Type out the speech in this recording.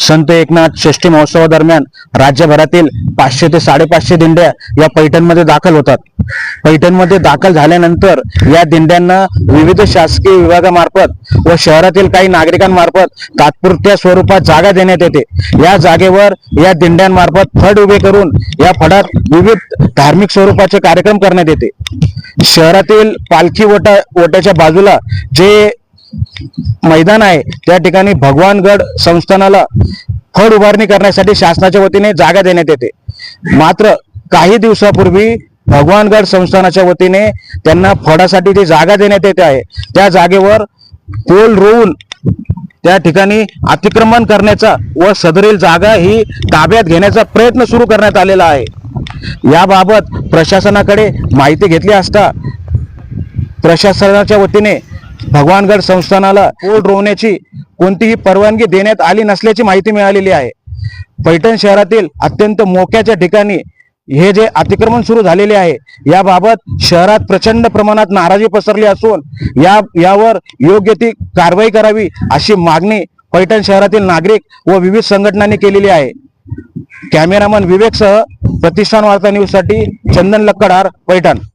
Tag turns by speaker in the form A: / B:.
A: संत एकनाथ षष्ठी महोत्सवादरम्यान राज्यभरातील पाचशे ते साडेपाचशे दिंड्या या पैठणमध्ये दाखल होतात. पैठणमध्ये दाखल झाल्यानंतर या दिंड्यांना विविध शासकीय विभागामार्फत व शहरातील काही नागरिकांमार्फत तात्पुरत्या स्वरूपात जागा देण्यात येते. या जागेवर या दिंड्यांमार्फत फड उभे करून या फडात विविध धार्मिक स्वरूपाचे कार्यक्रम करण्यात येते. शहरातील पालखी वटा वट्याच्या बाजूला जे मैदान आहे. त्या ठिकाणी भगवानगड संस्थानाला फड उभारणी करण्यासाठी शासनाच्या वतीने जागा देण्यात येते. मात्र काही दिवसापूर्वी भगवानगड संस्थानाच्या वतीने त्यांना फडासाठी जी जागा देण्यात येते आहे त्या जागेवर पोल रोवून त्या ठिकाणी अतिक्रमण करण्याचा व सदरील जागा ही ताब्यात घेण्याचा प्रयत्न सुरू करण्यात आलेला आहे. याबाबत प्रशासनाकडे माहिती घेतली असता प्रशासनाच्या वतीने भगवानगड संस्थानाला पोल रोवण्याची कोणतीही परवानगी देण्यात आली नसल्याची माहिती मिळालेली आहे. पैठण शहरातील अत्यंत मोक्याच्या ठिकाणी हे जे अतिक्रमण सुरू झालेले आहे याबाबत शहरात प्रचंड प्रमाणात नाराजी पसरली असून या यावर योग्य ती कारवाई करावी अशी मागणी पैठण शहरातील नागरिक व विविध संघटनांनी केलेली आहे. कॅमेरामन विवेकसह प्रतिष्ठान वार्ता न्यूजसाठी चंदन लक्कडार पैठण.